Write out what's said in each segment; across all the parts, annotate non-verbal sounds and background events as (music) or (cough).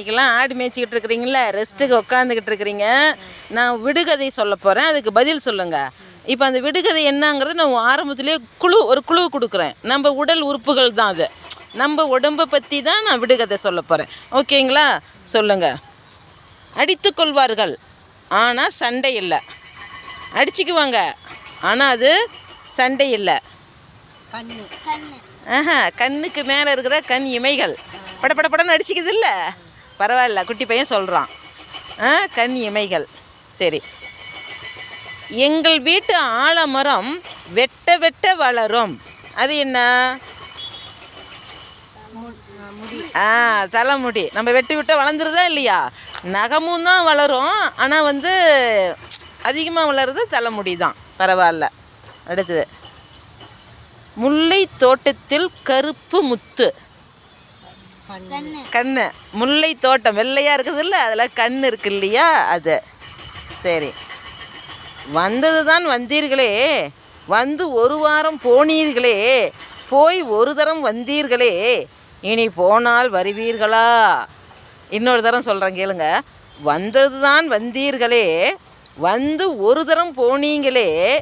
இன்னைக்கெல்லாம் ஆடு மேய்ச்சிக்கிட்டு இருக்கிறீங்களா ரெஸ்ட்டுக்கு உட்காந்துக்கிட்டு இருக்கிறீங்க. நான் விடுகதை சொல்ல போகிறேன் அதுக்கு பதில் சொல்லுங்கள் இப்போ அந்த விடுகதை என்னங்கிறது நான் ஆரம்பத்திலே குழு ஒரு குழு கொடுக்குறேன். நம்ம உடல் உறுப்புகள் தான் அது. நம்ம உடம்பை பற்றி தான் நான் விடுகதை சொல்ல போகிறேன் ஓகேங்களா? சொல்லுங்கள் அடித்து கொள்வார்கள் ஆனால் சண்டை இல்லை. அடிச்சுக்குவாங்க ஆனால் அது சண்டை இல்லை. ஆஹா கண்ணுக்கு மேலே இருக்கிற கண் இமைகள். பட பட படன்னு அடிச்சுக்குது இல்லை? பரவாயில்ல குட்டி பையன் சொல்கிறான் கண் இமைகள். சரி. எங்கள் வீட்டு ஆலமரம் வெட்ட வெட்ட வளரும். அது என்ன? ஆ தலைமுடி. நம்ம வெட்டி விட்டால் வளர்ந்துருதா இல்லையா? நகமும் தான் வளரும். ஆனால் வந்து அதிகமாக வளருது தலைமுடி தான். பரவாயில்ல. அடுத்தது. முல்லை தோட்டத்தில் கருப்பு முத்து. கண்ணு. முல்லை தோட்டம் வெள்ளையாக இருக்குதுல்ல அதில் கண் இருக்கு இல்லையா? அது. சரி. வந்தது தான் வந்தீர்களே. வந்து ஒரு வாரம் போனீர்களே. போய் ஒரு தரம் வந்தீர்களே. இனி போனால் வருவீர்களா? இன்னொரு தரம் சொல்கிறேன் கேளுங்க. வந்தது தான் வந்தீர்களே. வந்து ஒரு தரம் போனீங்களே.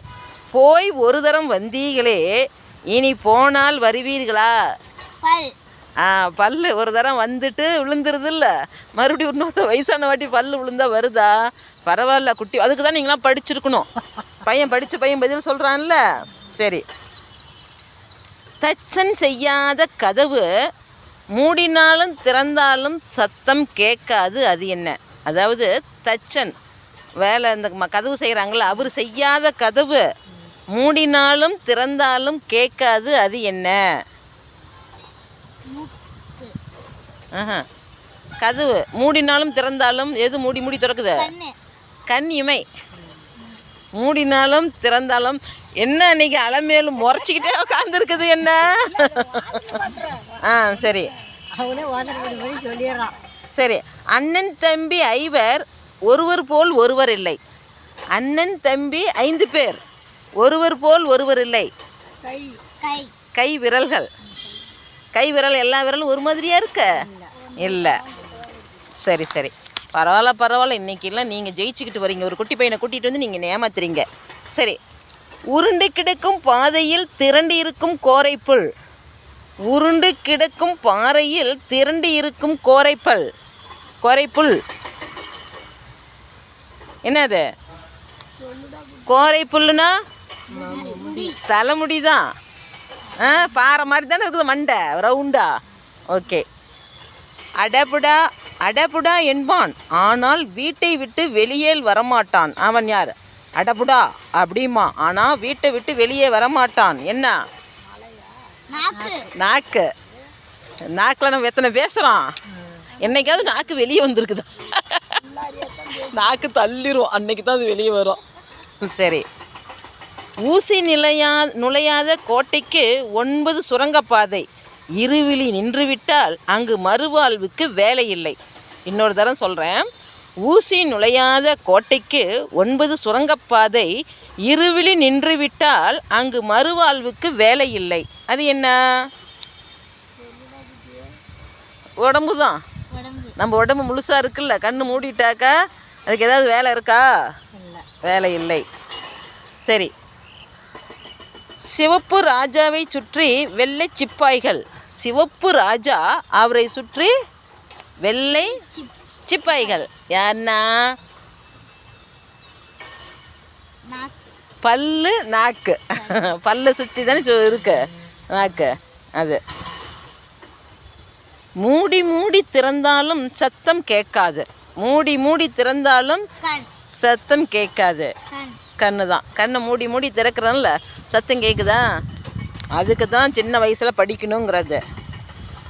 போய் ஒரு தரம் வந்தீங்களே இனி போனால் வருவீர்களா? பல் பல்லு ஒரு தரம் வந்துட்டு விழுந்துருது இல்லை மறுபடியும் இன்னொரு வயசான வாட்டி பல் விழுந்தா வருதா? பரவாயில்ல குட்டி. அதுக்கு தான் நீங்களாம் படிச்சிருக்கணும். பையன் படித்த பையன் பதில் சொல்கிறான்ல சரி. தச்சன் செய்யாத கதவு மூடினாலும் திறந்தாலும் சத்தம் கேட்காது அது என்ன? அதாவது தச்சன் வேலை இந்த ம- கதவு செய்கிறாங்கள அவர் செய்யாத கதவு மூடினாலும் திறந்தாலும் கேட்காது அது என்ன மூக்கு ஆஹா. கதவு. மூடினாலும் திறந்தாலும் எது மூடி மூடி திறக்குது? கண் இமை. மூடினாலும் திறந்தாலும் என்ன இன்னைக்கு அலமேலும் முறைச்சிக்கிட்டே உட்காந்துருக்குது என்ன? ஆ சரி. சொல்லிடுறான். சரி. அண்ணன் தம்பி ஐவர் ஒருவர் போல் ஒருவர் இல்லை. அண்ணன் தம்பி ஐந்து பேர் ஒருவர் போல் ஒருவர் இல்லை. கை விரல்கள். கை விரல் எல்லா விரலும் ஒரு மாதிரியா இருக்க? இல்லை. சரி சரி. பரவாயில்ல பரவாயில்ல இன்றைக்கெல்லாம் நீங்கள் ஜெயிச்சுக்கிட்டு வரீங்க. ஒரு குட்டி பையனை கூட்டிகிட்டு வந்து நீங்கள் ஏமாத்துறீங்க. சரி. உருண்டு கிடக்கும் பாதையில் திரண்டு இருக்கும் கோரைப்புல். உருண்டு கிடக்கும் பாறையில் திரண்டு இருக்கும் கோரைப்பல். கோரைப்புல். என்னது? கோரைப்புல்லுனா? தலைமுடி தான் ஆ பாறை மாதிரி தானே இருக்குது மண்டை. ரவுண்டா. ஓகே. அடபுடா அடபுடா என்பான். ஆனால் வீட்டை விட்டு வெளியே வரமாட்டான். அவன் யார்? அடபுடா அப்படிமா ஆனால் வீட்டை விட்டு வெளியே வரமாட்டான். என்ன? நாக்கு. நாக்கு. நாக்கில் நம்ம எத்தனை பேசுகிறோம் என்னைக்காவது நாக்கு வெளியே வந்திருக்குதா? நாக்கு தள்ளிரும். அன்னைக்கு தான் அது வெளியே வரும். சரி. ஊசி நிலையா நுழையாத கோட்டைக்கு ஒன்பது சுரங்கப்பாதை. இருவிழி நின்றுவிட்டால் அங்கு மறுவாழ்வுக்கு வேலை இல்லை இன்னொரு தரம் சொல்கிறேன் ஊசி நுழையாத கோட்டைக்கு ஒன்பது சுரங்கப்பாதை இருவிழி நின்றுவிட்டால் அங்கு மறுவாழ்வுக்கு வேலை இல்லை அது என்ன? உடம்பு தான். நம்ம உடம்பு முழுசாக இருக்குல்ல கண்ணு மூடிட்டாக்கா அதுக்கு ஏதாவது வேலை இருக்கா? வேலை இல்லை சரி. சிவப்பு ராஜாவை சுற்றி வெள்ளை சிப்பாய்கள். சிவப்பு ராஜா அவரை சுற்றி வெள்ளை சிப் சிப்பாய்கள். யாருன்னா பல்லு நாக்கு. பல்லு சுற்றி தானே இருக்கு. நாக்கு. அது. மூடி மூடி திறந்தாலும் சத்தம் கேட்காது. மூடி மூடி திறந்தாலும் சத்தம் கேட்காது. கண்ணு தான் கண்ணை மூடி மூடி திறக்கிறோம்ல சத்தம் கேட்குதா அதுக்கு தான் சின்ன வயசில் படிக்கணுங்கிறது.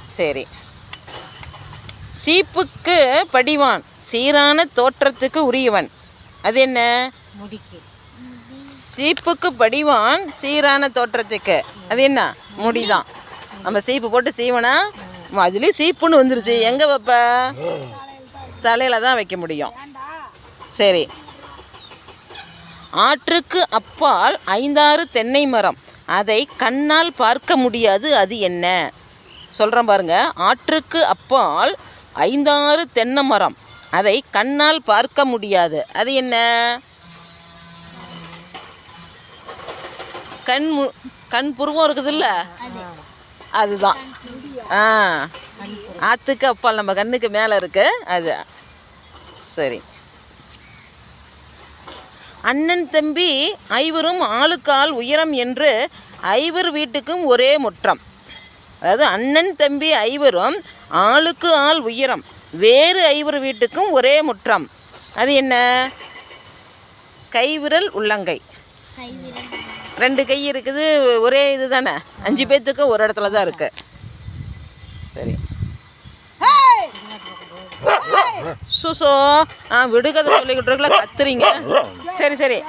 சரி. சீப்புக்கு படிவான் சீரான தோற்றத்துக்கு உரியவன். அது என்ன? முடிக்கு. சீப்புக்கு படிவான் சீரான தோற்றத்துக்கு. அது என்ன? முடிதான். நம்ம சீப்பு போட்டு சீவனா? அதுலேயும் சீப்புன்னு வந்துருச்சு. எங்கே வைப்ப? தலையில் தான் வைக்க முடியும். சரி. ஆற்றுக்கு அப்பால் ஐந்தாறு தென்னை மரம். அதை கண்ணால் பார்க்க முடியாது அது என்ன? சொல்கிறேன் பாருங்க. ஆற்றுக்கு அப்பால் ஐந்தாறு தென்னை மரம். அதை கண்ணால் பார்க்க முடியாது அது என்ன? கண் மு- கண் புருவம் இருக்குதுல்ல? அதுதான். ஆ. ஆற்றுக்கு அப்பால் நம்ம கண்ணுக்கு மேலே இருக்குது அது. சரி. அண்ணன் தம்பி ஐவரும் ஆளுக்கால் உயரம் என்று ஐவர் வீட்டுக்கும் ஒரே முற்றம். அதாவது அண்ணன் தம்பி ஐவரும் ஆளுக்கு ஆள் உயரம் வேறு ஐவர் வீட்டுக்கும் ஒரே முற்றம். அது என்ன? கைவிரல் உள்ளங்கை. ரெண்டு கை இருக்குது ஒரே இது தானே அஞ்சு பேர்த்துக்கும் ஒரு இடத்துல தான் இருக்குது சரி சுசோ நான் விடுகதை சொல்லிக்கிட்டு இருக்கல கத்துறீங்க. சரி சரி.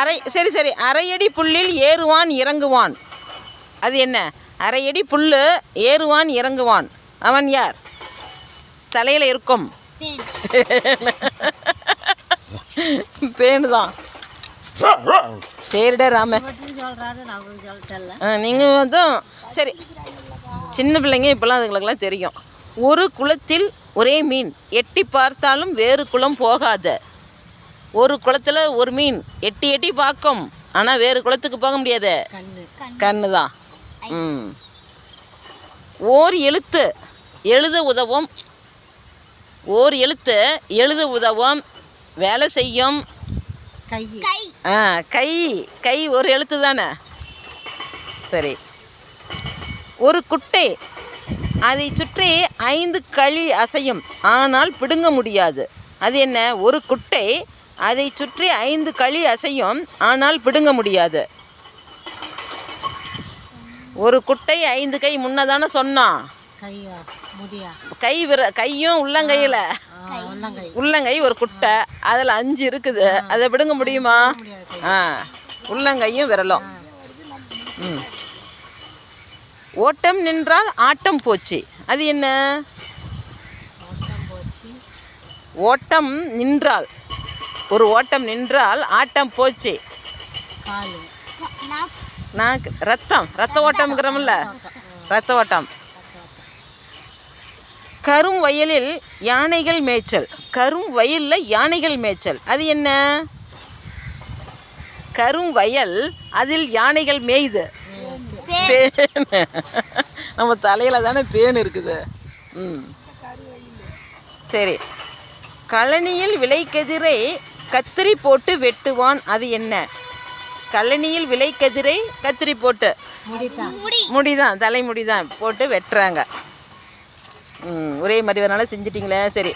அரை சரி சரி. அரையடி புல்லில் ஏறுவான் இறங்குவான். அது என்ன? அரையடி புல்லு ஏறுவான் இறங்குவான். அவன் யார்? தலையில் இருக்கும். பேன் தான். சரிடா ராம. நீங்கள் வந்து சரி. சின்ன பிள்ளைங்க இப்போல்லாம் அதுங்களுக்கெல்லாம் தெரியும். ஒரு குளத்தில் ஒரே மீன். எட்டி பார்த்தாலும் வேறு குளம் போகாது. ஒரு குளத்தில் ஒரு மீன். எட்டி எட்டி பார்க்கும். ஆனால் வேறு குளத்துக்கு போக முடியாது. கண்ணு. தான் ம். ஓர் எழுத்து. எழுத உதவும். ஓர் எழுத்து. எழுத உதவும். வேலை செய்யும். கை. கை. ஆ கை. கை ஒரு எழுத்து தானே சரி. ஒரு குட்டை. அதை சுற்றி ஐந்து களி அசையும். ஆனால் பிடுங்க முடியாது. அது என்ன? ஒரு குட்டை அதை சுற்றி ஐந்து களி அசையும். ஆனால் பிடுங்க முடியாது. ஒரு குட்டை ஐந்து கை முன்னதானே சொன்னான் கை விர கையும் உள்ளங்கையில். உள்ளங்கை. ஒரு குட்டை. அதில் அஞ்சு இருக்குது. அதை பிடுங்க முடியுமா? ஆ உள்ளங்கையும் விரலும். ம். ஓட்டம் நின்றால் ஆட்டம் போச்சு. அது என்ன? ஓட்டம் நின்றால். ஒரு ஓட்டம் நின்றால் ஆட்டம் போச்சு. நான் ரத்தம். ரத்த ஓட்டம்ங்கிறோம்ல. ரத்த ஓட்டம். கரும் வயலில் யானைகள் மேய்ச்சல். கரும் வயலில் யானைகள் மேய்ச்சல். அது என்ன? கரும் வயல் அதில் யானைகள் மேயுது. பேன். நம்ம தலையில் தானே பேன் இருக்குது. ம். சரி. கழனியில் விளைக்கதிரை கத்திரி போட்டு வெட்டுவான் அது என்ன? கழனியில் விளைக்கதிரை கத்திரி போட்டு. முடிதான். முடி. முடிதான் தலைமுடி தான் போட்டு வெட்டுறாங்க. ம் ஒரே மாதிரி வரனால செஞ்சிட்டிங்களே சரி.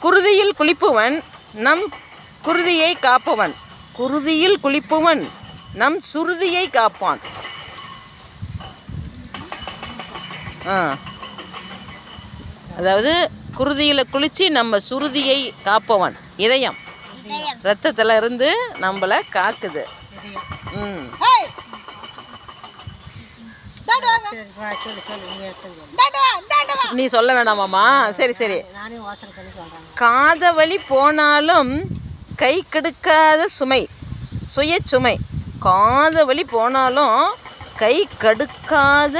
குருதியில் குளிப்பவன் நம் குருதியை காப்பவன். குருதியில் குளிப்பவன் நம் சுருதியை காப்பான். ஆ. அதாவது குருதியில் குளித்து நம்ம சுருதியை காப்பவன். இதயம். இதயம். ரத்தத்தில் இருந்து நம்மளை காக்குது. ம். நீ சொல்ல வேணாமாம்மா சரி சரி. காத வலி போனாலும் கை கெடுக்காத சுமை சுய சுமை. காத வலி போனாலும் கை கடுக்காத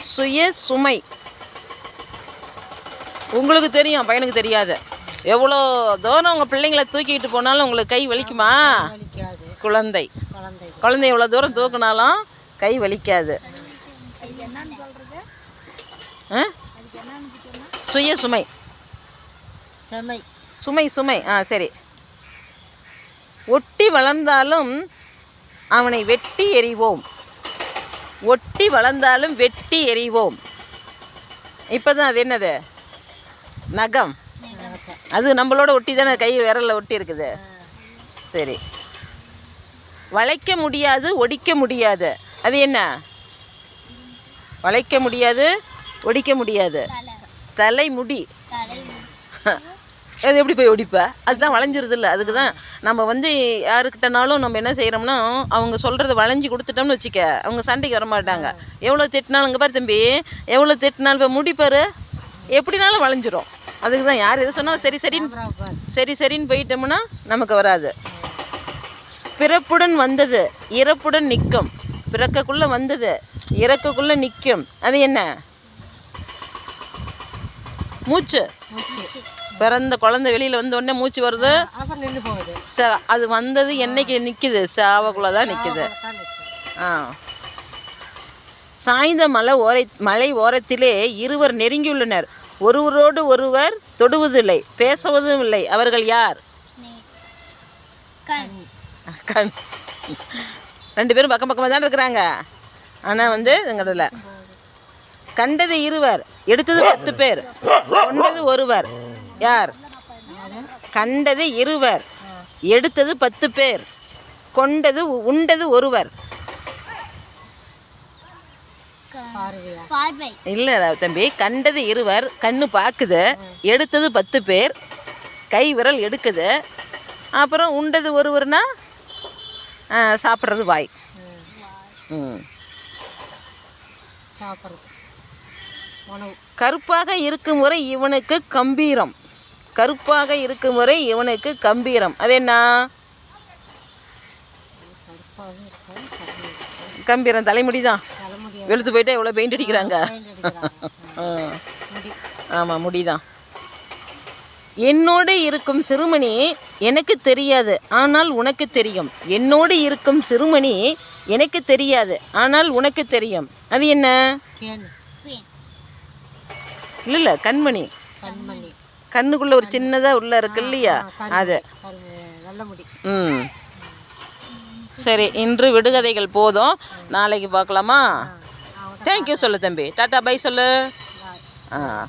சுய சுமை. உங்களுக்கு தெரியும் பையனுக்கு தெரியாது. எவ்வளோ தூரம் உங்கள் பிள்ளைங்கள தூக்கிட்டு போனாலும் உங்களுக்கு கை வலிக்குமா? குழந்தை. குழந்தை. எவ்வளோ தூரம் தூக்குனாலும் கை வலிக்காது? சுய சுமை. செமை. சுமை சுமை. ஆ சரி. ஒட்டி வளர்ந்தாலும் அவனை வெட்டி எறிவோம். ஒட்டி வளர்ந்தாலும் வெட்டி எறிவோம். இப்போ தான் அது என்னது? நகம். அது நம்மளோட ஒட்டி தானே கை விரலில் ஒட்டி இருக்குது. சரி. வளைக்க முடியாது ஒடிக்க முடியாது. அது என்ன? வளைக்க முடியாது ஒடிக்க முடியாது. தலை. தலைமுடி. தலை. அது எப்படி போய் ஒடிப்ப? அதுதான் வளைஞ்சிருது இல்லை அதுக்கு தான் நம்ம வந்து யாருக்கிட்டனாலும் நம்ம என்ன செய்கிறோம்னா அவங்க சொல்கிறத வளைஞ்சி கொடுத்துட்டோம்னு வச்சுக்க. அவங்க சண்டைக்கு வர மாட்டாங்க எவ்வளோ திட்டினாலும் இங்கே பாரு தம்பி எவ்வளோ திட்டினாலும் இப்போ முடிப்பார் எப்படினாலும் வளைஞ்சிரும். அதுக்கு தான் யார் எது சொன்னாலும் சரி சரின்னு சரி சரின்னு போயிட்டோம்னா நமக்கு வராது. பிறப்புடன் வந்தது இறப்புடன் நிற்கும். பிறக்கக்குள்ளே வந்தது இறக்கக்குள்ளே நிற்கும். அது என்ன? மூச்சு மூச்சு. பிறந்த குழந்தை வெளியில் வந்த உடனே மூச்சு வருது. ச அது வந்தது என்னைக்கு நிற்கிது சாவக்குள்ளே தான் நிற்கிது ஆ. சாய்ந்த மலை ஓரை மலை ஓரத்திலே இருவர் நெருங்கியுள்ளனர். ஒருவரோடு ஒருவர் தொடுவதில்லை பேசுவதும் இல்லை அவர்கள் யார். கண். கண். ரெண்டு பேரும் பக்கம் பக்கமாக தான் இருக்கிறாங்க. ஆனால் வந்து எங்களதில் கண்டது இருவர் எடுத்தது பத்து பேர் கொண்டது ஒருவர். யார்? கண்டது இருவர். எடுத்தது பத்து பேர். கொண்டது உண்டது ஒருவர். இல்லை தம்பி கண்டது இருவர். கண்ணு பார்க்குது எடுத்தது பத்து பேர். கை விரல் எடுக்குது. அப்புறம் உண்டது ஒருவர்னா சாப்பிட்றது வாய். ம். சாப்பிட்றது. உணவு. கருப்பாக இருக்கும் வரை இவனுக்கு கம்பீரம். கருப்பாக இருக்கும் வரை இவனுக்கு கம்பீரம். அது என்ன? கம்பீரம். தலைமுடி தான் வெளுத்து போயிட்டா எவ்வளோ பெயிண்ட் அடிக்கிறாங்க? (laughs) ஆமாம் முடிதான் என்னோடு இருக்கும் சிறுமணி எனக்கு தெரியாது. ஆனால் உனக்கு தெரியும். என்னோடு இருக்கும் சிறுமணி எனக்கு தெரியாது. ஆனால் உனக்கு தெரியும். அது என்ன? இல்லை இல்லை கண்மணி. கண்மணி. கண்ணுக்குள்ளே ஒரு சின்னதாக உள்ள இருக்கு இல்லையா? அது. ம். சரி இன்று விடுகதைகள் போதும். நாளைக்கு பார்க்கலாமா? தேங்க்யூ சொல்லு தம்பி. டாட்டா பை சொல்லு. ஆ.